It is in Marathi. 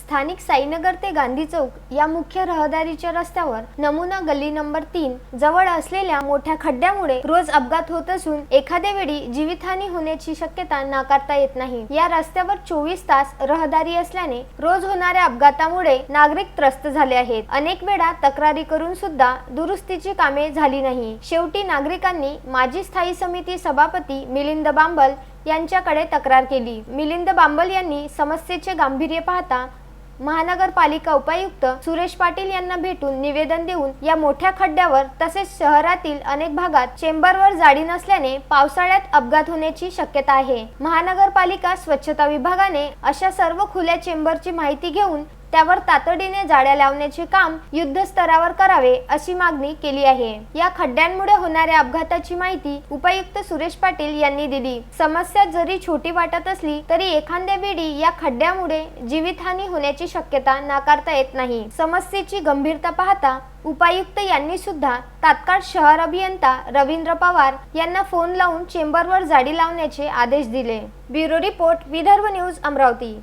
स्थानिक साईनगर ते गांधी चौक या मुख्य रहदारीच्या रस्त्यावर नमुना गल्ली नंबर तीन जवळ असलेल्या मोठ्या खड्ड्यामुळे रोज अपघात होत असून एखाद्या वेळी जीवितहानी होण्याची शक्यता नाकारता येत नाही. या रस्त्यावर चोवीस तास रहदारी असल्याने रोज होणाऱ्या अपघातामुळे नागरिक त्रस्त झाले आहेत. अनेक वेळा तक्रारी करून सुद्धा दुरुस्तीची कामे झाली नाही. शेवटी नागरिकांनी माजी स्थायी समिती सभापती मिलिंद बांबल यांच्याकडे तक्रार केली. मिलिंद बांबल यांनी समस्येचे गांभीर्य पाहता महानगरपालिका उपायुक्त सुरेश पाटील यांना भेटून निवेदन देऊन या मोठ्या खड्ड्यावर तसेच शहरातील अनेक भागात चेंबरवर जाडी नसल्याने पावसाळ्यात अपघात होण्याची शक्यता आहे. महानगरपालिका स्वच्छता विभागाने अशा सर्व खुल्या चेंबरची माहिती घेऊन त्यावर तातडीने जाळ्या लावण्याचे काम युद्ध स्तरावर करावे अशी मागणी केली आहे. या खड्ड्यांमुळे होणाऱ्या अपघाताची माहिती उपायुक्त सुरेश पाटील यांनी दिली. समस्या जरी छोटी वाटत असली तरी एखाद्या वेळी या खड्ड्यामुळे जीवितहानी होण्याची शक्यता नाकारता येत नाही. समस्येची गंभीरता पाहता उपायुक्त यांनी सुद्धा तात्काळ शहर अभियंता रवींद्र पवार यांना फोन लावून चेंबरवर जाडी लावण्याचे आदेश दिले. Bureau report Vidarbha news Amravati.